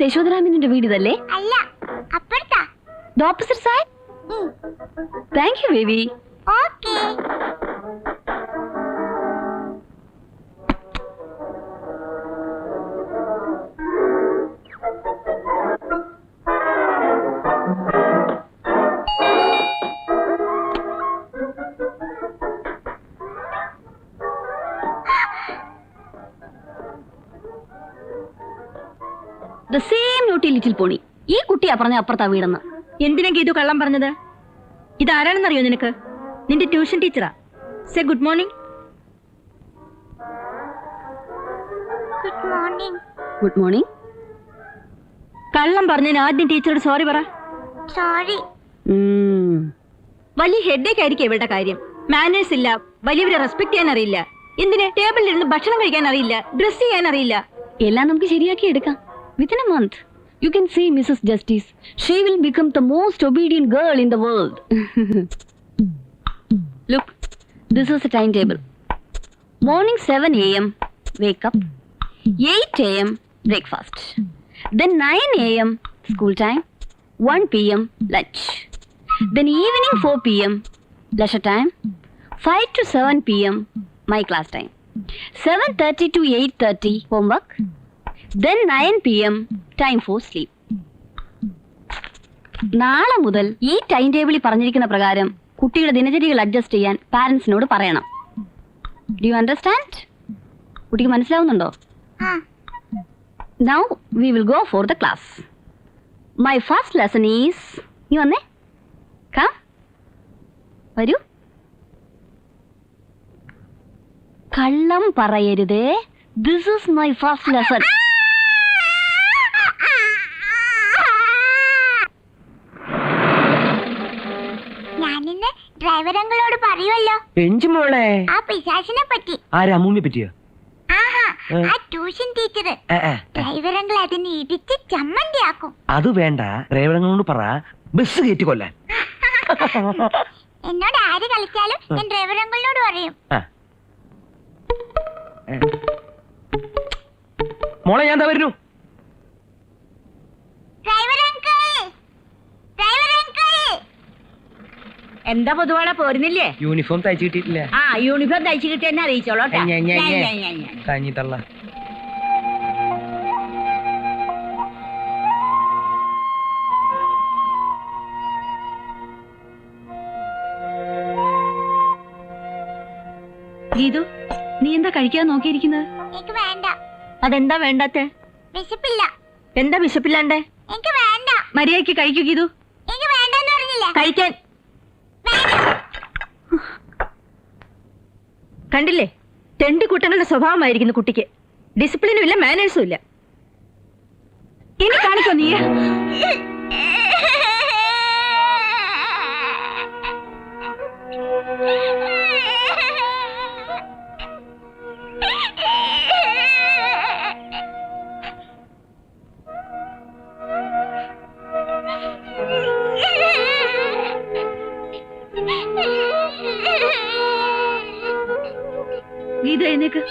Mrs യശോധരാമിന്റെ വീട് ഇതല്ലേ അല്ല അപ്പുറത്താ. The sahib thank you baby okay naughty pony ഈ കുട്ടി പറഞ്ഞ അപ്പുറത്താ വീടെന്ന്. എന്തിനാ ഇത് കള്ളം പറഞ്ഞത്? ഇതാരാണെന്നറിയോ നിനക്ക്? നിന്റെ tuition teacher. Say good morning good morning good morning കള്ളം പറഞ്ഞതിന് ആദ്യം ടീച്ചറോട് സോറി പറ. സോറി വലിയ ഹെഡേക്ക് ആയിരിക്കും ഇവരുടെ കാര്യം. മാനേഴ്സ് ഇല്ല വലിയവരെ റെസ്പെക്ട് ചെയ്യാൻ അറിയില്ല. എന്തിന്? ടേബിളിൽ ഇരുന്ന് ഭക്ഷണം കഴിക്കാൻ അറിയില്ല ഡ്രസ് ചെയ്യാൻ അറിയില്ല. എല്ലാം നമുക്ക് ശരിയാക്കി എടുക്കാം. Within a month You can see Mrs. Justice. She will become the most obedient girl in the world. Look, this is the timetable. Morning 7 a.m. Wake up. 8 a.m. Breakfast. Then 9 a.m. School time. 1 p.m. Lunch. Then evening 4 p.m. Leisure time. 5 to 7 p.m. My class time. 7.30 to 8.30 homework. Then 9 p.m. time for sleep. നാളെ മുതൽ ഈ time ടേബിളിൽ പറഞ്ഞിരിക്കുന്ന പ്രകാരം കുട്ടിയുടെ ദിനചര്യകൾ adjust ചെയ്യാൻ പാരൻസിനോട് പറയണം. Do you understand കുട്ടിക്ക് മനസ്സിലാവുന്നുണ്ടോ? Now we will go for the class my first lesson is നീ വന്നേ. കാ വരൂ. കള്ളം പറയരുതേ. This is my first lesson അങ്കിളോട് പറയുമല്ലോ. എഞ്ചു മോളെ? ആ പിശാചിനെ പറ്റി. ആരാ അമ്മൂമ്മയെ പറ്റിയോ? ആഹാ ആ ട്യൂഷൻ ടീച്ചർ അങ്കിൾ അതിനെ ഇടിച്ച് ചമ്മന്തിയാക്കും. അത് വേണ്ട. ഡ്രൈവറങ്ങളോട് പറ. ബസ് കയറ്റി കൊല്ലാൻ. എന്നോട് ആര് കളിച്ചാലും ഞാൻ ഡ്രൈവർ പറയും. മോളെ ഞാൻ എന്താ വരുന്നു ഡ്രൈവർ അങ്കിൾ ഡ്രൈവർ അങ്കിൾ എന്താ പൊതുവാളെ പോരുന്നില്ലേ? യൂണിഫോം തയ്ച്ചു കിട്ടിയിട്ടില്ല. ആ യൂണിഫോം തയ്ച്ചു കിട്ടി. എന്നെ അറിയിച്ചോളൂ ഗീതു നീ എന്താ കഴിക്കാൻ നോക്കിയിരിക്കുന്നത്? എനിക്ക് വേണ്ട. അതെന്താ വേണ്ടാത്തെ? വിശപ്പില്ല. എന്താ വിശപ്പില്ലാണ്ടേ? എനിക്ക് വേണ്ട. മര്യാദയ്ക്ക് കഴിക്കൂ ഗീതു എനിക്ക് വേണ്ടെന്ന് പറഞ്ഞില്ല? കഴിക്കാൻ കണ്ടില്ലേ? തെണ്ടിക്കൂട്ടങ്ങളുടെ സ്വഭാവമായിരിക്കുന്നു കുട്ടിക്ക്. ഡിസിപ്ലിനും ഇല്ല മാനേഴ്സും ഇല്ല. ഇനി കാണിക്കോ നീ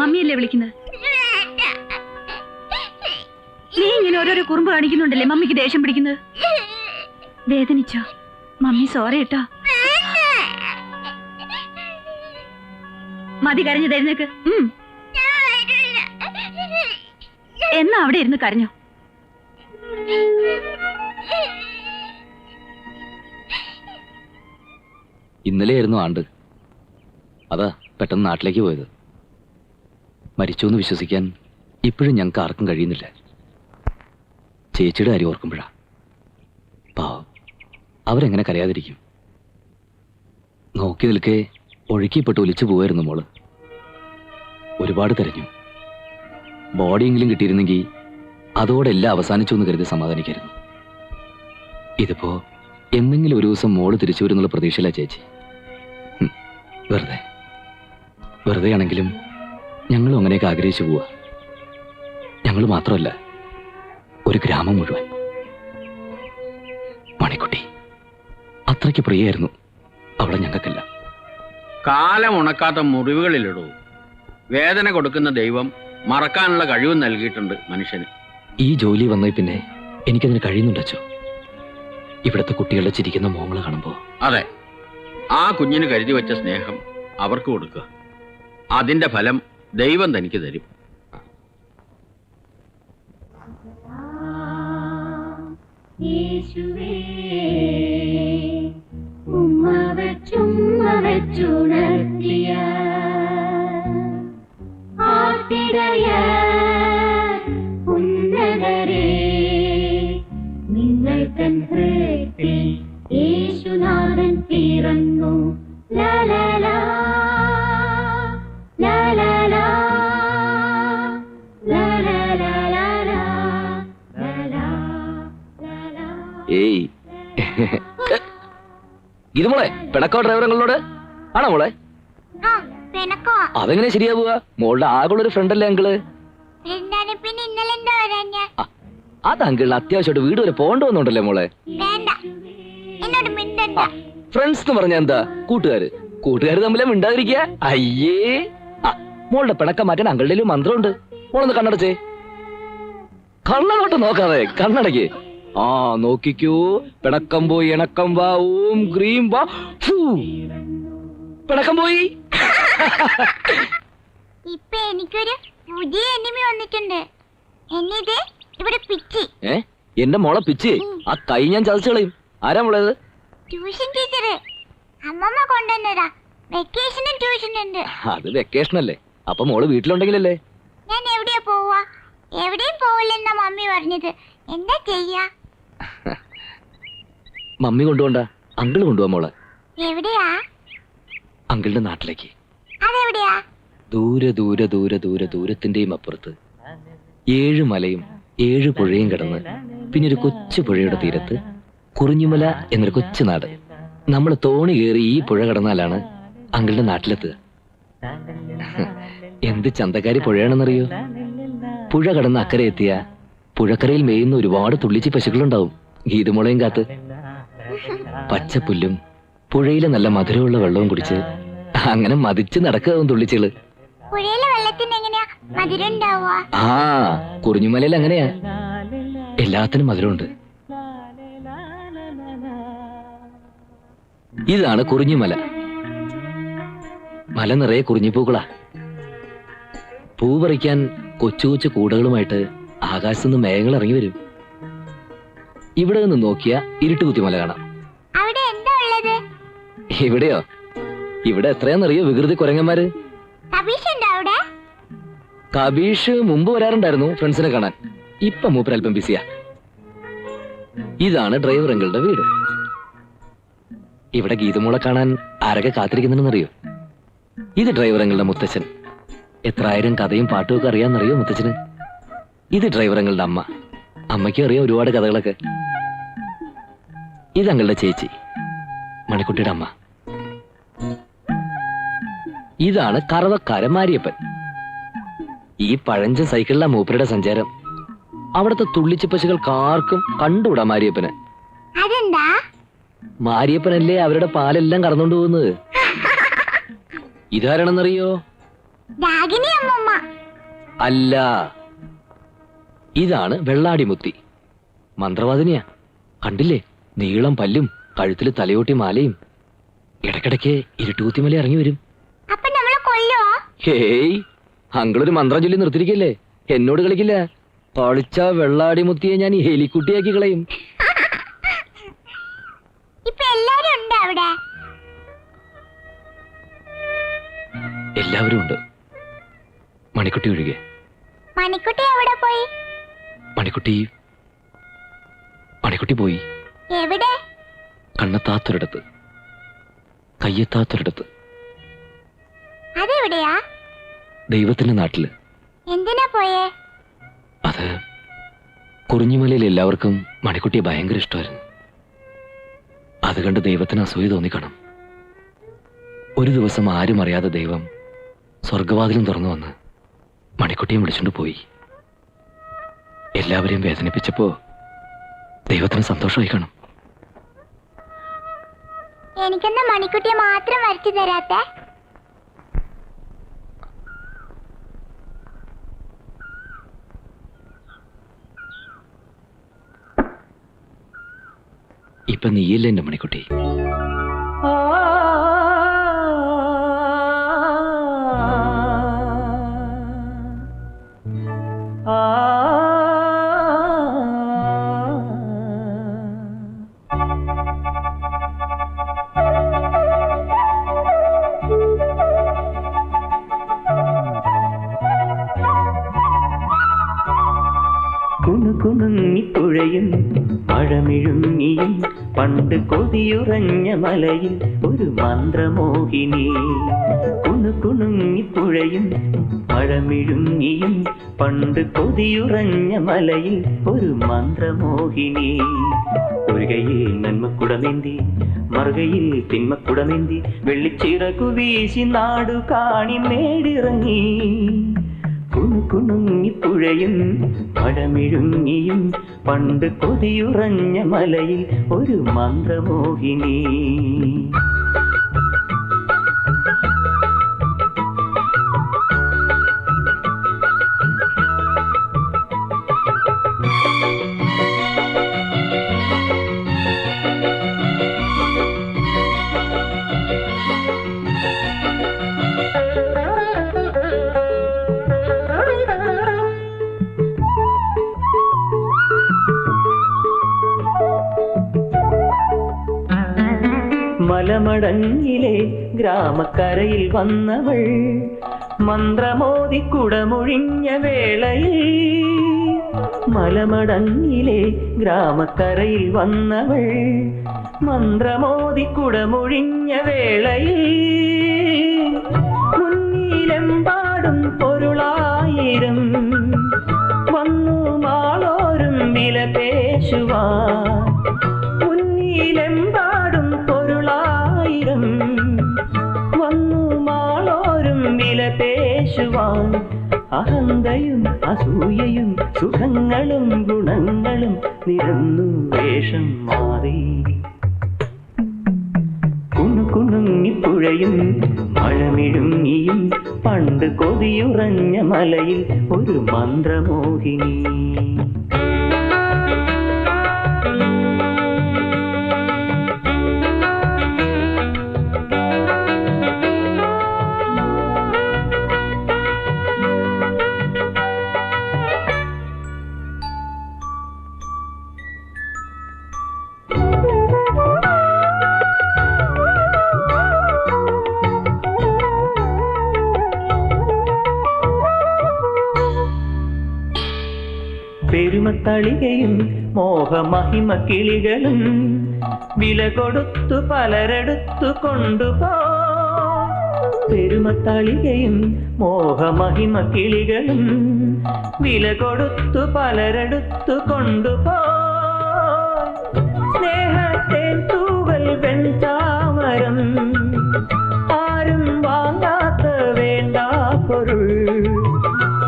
മമ്മിയല്ലേ വിളിക്കുന്നത്? നീ ഇങ്ങനെ ഓരോരോ കുറുമ്പ് കാണിക്കുന്നുണ്ടല്ലേ മമ്മിക്ക് ദേഷ്യം പിടിക്കുന്നത്? വേദനിച്ചോ? മമ്മി സോറി കേട്ടോ. മതി കരഞ്ഞു തരുന്നേക്ക്. എന്നാ അവിടെ ഇരുന്ന് കരഞ്ഞോ? ഇന്നലെയായിരുന്നു ആണ്ട്. അതാ പെട്ടെന്ന് നാട്ടിലേക്ക് പോയത്. മരിച്ചു എന്ന് വിശ്വസിക്കാൻ ഇപ്പോഴും ഞങ്ങൾക്ക് ആർക്കും കഴിയുന്നില്ല. ചേച്ചിയുടെ കാര്യം ഓർക്കുമ്പോഴാ. പാവം. അവരെങ്ങനെ കരയാതിരിക്കും? നോക്കി നിൽക്കെ ഒഴുക്കിപ്പെട്ട് ഒലിച്ചു പോവായിരുന്നു മോൾ. ഒരുപാട് തെരഞ്ഞു. ബോഡിയെങ്കിലും കിട്ടിയിരുന്നെങ്കിൽ അതോടെ എല്ലാം അവസാനിച്ചു എന്ന് കരുതി സമാധാനിക്കായിരുന്നു. ഇതിപ്പോ എന്തെങ്കിലും ഒരു ദിവസം മോൾ തിരിച്ചു വരുന്നുള്ള പ്രതീക്ഷയില്ല ചേച്ചി. വെറുതെ വെറുതെ. ആണെങ്കിലും ഞങ്ങളും അങ്ങനെയൊക്കെ ആഗ്രഹിച്ചു പോവുക ഞങ്ങൾ മാത്രമല്ല ഒരു ഗ്രാമം മുഴുവൻ. മണിക്കുട്ടി അത്രയ്ക്ക് പ്രിയായിരുന്നു അവളെ ഞങ്ങൾക്കല്ല. കാലം ഉണക്കാത്ത മുറിവുകളിലിടൂ. വേദന കൊടുക്കുന്ന ദൈവം മറക്കാനുള്ള കഴിവ് നൽകിയിട്ടുണ്ട് മനുഷ്യന്. ഈ ജോലി വന്നേ പിന്നെ എനിക്കതിന് കഴിയുന്നുണ്ടോ ഇവിടുത്തെ കുട്ടികളുടെ ചിരിക്കുന്ന മോങ്ങളെ കാണുമ്പോൾ അതെ ആ കുഞ്ഞിന് കരുതി വെച്ച സ്നേഹം അവർക്ക് കൊടുക്കുക. അതിന്റെ ഫലം ദൈവം തനിക്ക് തരും ചുമവച്ചുണർത്തിയ ഇത് മോളെ പിണക്കോ ഡ്രൈവറുകളോട് ആണോ മോളെ? അതെങ്ങനെ ശരിയാവുക? മോളുടെ ആകുള്ള ഒരു ഫ്രണ്ട് അല്ലേ അങ്കിൾ? അത് അങ്കിളിന് അത്യാവശ്യമായിട്ട് വീട് വരെ പോകേണ്ടി വന്നോണ്ടല്ലേ മോളെ? ഫ്രണ്ട്സ് എന്ന് പറഞ്ഞ എന്താ? കൂട്ടുകാര്. കൂട്ടുകാര് തമ്മിലെ മിണ്ടാതിരിക്കുക. അയ്യേ. ആ മോളുടെ പിണക്കം മാറ്റാൻ അങ്കിളുടെ മന്ത്രമുണ്ട്. മോളൊന്ന് കണ്ണടച്ചേ. കണ്ണടോട്ട് നോക്കാതെ കണ്ണടയ്ക്ക് ആ നോക്കിക്കൂ. പിണക്കം പോയി ഇണക്കം വാ ഓം ക്രീം വാ. പിണക്കം പോയി. ഇപ്പൊ എനിക്കൊരു പുതിയ എനിമി വന്നിട്ടുണ്ട്. എന്നിത് ഇവിടെ പിച്ചി. ഏ? എന്റെ മോളെ പിച്ചി? ആ കൈ ഞാൻ ചതച്ചു കളയും. ആരാ മോളേത്? ട്യൂഷൻ ടീച്ചർ അമ്മമ്മ കൊണ്ടുവന്നതാ. വെക്കേഷനും ട്യൂഷൻ ഉണ്ട്. അത് വെക്കേഷൻ അല്ലേ അപ്പൊ മോൾ വീട്ടിലുണ്ടെങ്കിലല്ലേ? ഞാൻ എവിടെയാ പോവാ എവിടെയും പോവില്ലെന്നാ മമ്മി പറഞ്ഞത്. എന്താ ചെയ്യാ? മമ്മി കൊണ്ടുപോണ്ട. അങ്കിൾ കൊണ്ടുപോവാ മോളെ. എവിടെയാ? അങ്കിളുടെ നാട്ടിലേക്ക്. അതെവിടെയാ? ദൂരെ ദൂരെ ദൂരെ ദൂരെ ദൂരത്തിന്റെയും അപ്പുറത്ത്. ഏഴ് മലയും ഏഴ് പുഴയും കിടന്ന് പിന്നെ ഒരു കൊച്ചു പുഴയുടെ തീരത്ത് കുറിഞ്ഞുമല എന്നൊരു കൊച്ചു നാട്. നമ്മൾ തോണി കയറി ഈ പുഴ കടന്നാലാണ് അങ്കിളുടെ നാട്ടിലെത്തുക. എന്ത് ചന്തക്കാരി പുഴയാണെന്നറിയോ? പുഴ കടന്ന് അക്കരെ എത്തിയ പുഴക്കരയിൽ മേയുന്ന ഒരുപാട് തുള്ളിച്ചി പശുക്കളുണ്ടാവും. ഗീതമുളയും കാത്ത്. പച്ചപ്പുല്ലും പുഴയിലെ നല്ല മധുരമുള്ള വെള്ളവും കുടിച്ച് അങ്ങനെ മതിച്ച് നടക്കാവും തുള്ളിച്ചുകൾ. ആ കുറിഞ്ഞുമലയിൽ അങ്ങനെയാ. എല്ലാത്തിനും മധുരമുണ്ട്. ഇതാണ് കുറിഞ്ഞുമല. മല നിറയെ കുറിഞ്ഞിപ്പൂക്കളാ പൂ പറിക്കാൻ കൊച്ചു കൊച്ചു കൂടകളുമായിട്ട് ആകാശത്തുനിന്ന് മേഘങ്ങൾ ഇറങ്ങി വരും. ഇവിടെ നിന്ന് നോക്കിയ ഇരുട്ടുകുത്തി മല കാണാം. അവിടെ എന്താ ഉള്ളത്? ഇവിടെയോ? ഇവിടെ എത്രയാന്നറിയോ വികൃതി കുരങ്ങന്മാര്? കബീഷ് മുമ്പ് വരാറുണ്ടായിരുന്നു ഫ്രണ്ട്സിനെ കാണാൻ. ഇപ്പൊ മൂപ്പർ അല്പം ബിസിയാ. ഇതാണ് ഡ്രൈവർ അങ്കിളുടെ വീട്. ഇവിടെ ഗീതമോളെ കാണാൻ ആരൊക്കെ കാത്തിരിക്കുന്നുണ്ടെന്നറിയോ? ഇത് ഡ്രൈവർ അങ്കിളുടെ മുത്തച്ഛൻ. എത്രായിരം കഥയും പാട്ടുമൊക്കെ അറിയാമെന്നറിയോ മുത്തച്ഛന്? ഇത് ഡ്രൈവറങ്ങളുടെ അമ്മ. അമ്മയ്ക്ക് അറിയാം ഒരുപാട് കഥകളൊക്കെ. ഇത് ചേച്ചി മണിക്കുട്ടിയുടെ അമ്മ. ഇതാണ് കറവക്കാരൻ മാരിയപ്പൻ. ഈ പഴഞ്ചൻ സൈക്കിളിലെ മൂപ്പരുടെ സഞ്ചാരം. അവിടുത്തെ തുള്ളിച്ച പശുക്കൾക്ക് ആർക്കും കണ്ടുകൂടാ മാരിയപ്പന്. മാരിയപ്പനല്ലേ അവരുടെ പാലെല്ലാം കറന്നുകൊണ്ട് പോകുന്നത്. ഇതാരാണെന്നറിയോ? അല്ല ഇതാണ് വെള്ളാടിമുത്തി. മന്ത്രവാദിനിയാ. കണ്ടില്ലേ? നീളം പല്ലും കഴുത്തിൽ തലയോട്ടി മാലയും. ഇടക്കിടയ്ക്ക് ഇരുട്ടൂത്തിമല ഇറങ്ങി വരും. ഹേയ് അങ്കളൊരു മന്ത്രം ചൊല്ലി നിർത്തിരിക്കല്ലേ എന്നോട് കളിക്കില്ല. കളിച്ച വെള്ളാടിമുത്തിയെ ഞാൻ ഈ ഹെലിക്കുട്ടിയാക്കി കളയും. എല്ലാവരും ഉണ്ട്. മണിക്കുട്ടി ഒഴികെ. മണിക്കുട്ടി എവിടെ പോയി? മണിക്കുട്ടി. മണിക്കുട്ടി പോയി. എവിടെ? കണ്ണെത്താത്തൊരിടത്ത്. കയ്യെത്താത്തൊരിടത്ത്. അതെവിടെയാ? ദൈവത്തിന്റെ നാട്ടിൽ. എന്തിനാ പോയേ? അത് കുറിഞ്ഞിമലയിൽ എല്ലാവർക്കും മണിക്കുട്ടിയെ ഭയങ്കര ഇഷ്ടമായിരുന്നു. അത് കണ്ട് ദൈവത്തിന് അസൂയ തോന്നിക്കണം. ഒരു ദിവസം ആരും അറിയാതെ ദൈവം സ്വർഗവാതിലും തുറന്നു വന്ന് മണിക്കുട്ടിയെ വിളിച്ചുകൊണ്ട് പോയി. എല്ലാവരെയും വേദനിപ്പിച്ചപ്പോ ദൈവത്തിന് സന്തോഷമായി കാണും. എനിക്കെന്ന മണിക്കുട്ടിയെ മാത്രം വരച്ചു തരാത്ത? ഇപ്പൊ നീയല്ലേ എന്റെ മണിക്കുട്ടി? കുണുകുണുങ്ങിപ്പുഴയും മഴമിഴുങ്ങിയും പണ്ട് കൊതിയുറഞ്ഞ മലയിൽ ഒരു മന്ത്രമോഹിനി. കുണുകുണുങ്ങിപ്പുഴയും മഴമിഴുങ്ങിയും പണ്ട് കൊതിയുറഞ്ഞ മലയിൽ ഒരു മന്ത്രമോഹിനി. ഒരു കയ്യിൽ നന്മക്കുടമേന്തി മറുകയിൽ തിന്മക്കുടമേന്തി വെള്ളിച്ചിറകു വീശി നാടു കാണി മേടിറങ്ങി. കുണുകുണുങ്ങിപ്പുഴയും മഴമിഴുങ്ങിയും പണ്ട് കൊതിയുറഞ്ഞ മലയിൽ ഒരു മന്ത്രമോഹിനി. ഗ്രാമക്കരയിൽ വന്നവൾ മന്ത്രമോദി കുടമൊഴിഞ്ഞ വേളയിൽ മലമടങ്ങിലെ ഗ്രാമക്കരയിൽ വന്നവൾ മന്ത്രമോദി കുടമൊഴിഞ്ഞ വേളയിൽ മുന്നിലെമ്പാടും പൊരുളായിരം വന്നു മാളോരും വില പേശുവാൻ മുന്നിലെമ്പാടും പേശുവാൻ അഹന്തയും അസൂയയും സുഖങ്ങളും ഗുണങ്ങളും നിരന്നു വേഷം മാറി. കുണുകുണുങ്ങിപ്പുഴയും മഴമിഴുങ്ങിയും പണ്ട് കൊതിയുറഞ്ഞ മലയിൽ ഒരു മന്ത്രമോഹിനി. പെരുമത്തളികയും മോഹമഹിമ കിളികളും വില കൊടുത്തു പലരെടുത്തു കൊണ്ടുപോ. പെരുമത്തളികയും മോഹമഹിമ കിളികളും വില കൊടുത്തു പലരെടുത്തു കൊണ്ടുപോ. സ്നേഹത്തെ തൂവൽ വെൺചാമരം ആരും വാങ്ങാത്ത വേണ്ട പൊരുൾ.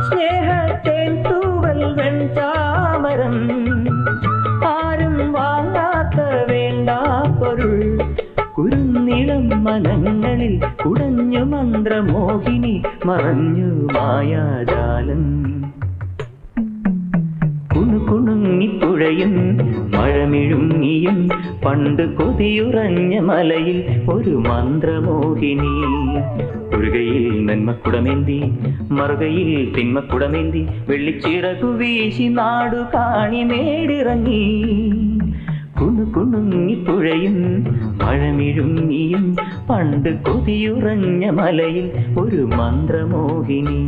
സ്നേഹത്തെ തൂവൽ വെൺചാമരം ആരും വാങ്ങാത്ത വേണ്ട പൊരുൾ കുരുന്നിളം മനങ്ങളിൽ കുടഞ്ഞു മന്ത്രമോഹിനി മറഞ്ഞു മായാജാലം. കുണുകുണുങ്ങിപ്പുഴയും മഴമിഴുങ്ങിയും പണ്ട് കൊതിയുറഞ്ഞ മലയിൽ ഒരു മന്ത്രമോഹിനി. ഒരു കൈയിൽ നന്മക്കുടമേന്തി മറുകയിൽ തിന്മക്കുടമേന്തി വെള്ളിച്ചിറകു വീശി നാടു കാണി മേടിറങ്ങി കുണുകുണുങ്ങിപ്പുഴയും മഴമിഴുങ്ങിയും പണ്ട് കൊതിയുറഞ്ഞ മലയിൽ ഒരു മന്ത്രമോഹിനി.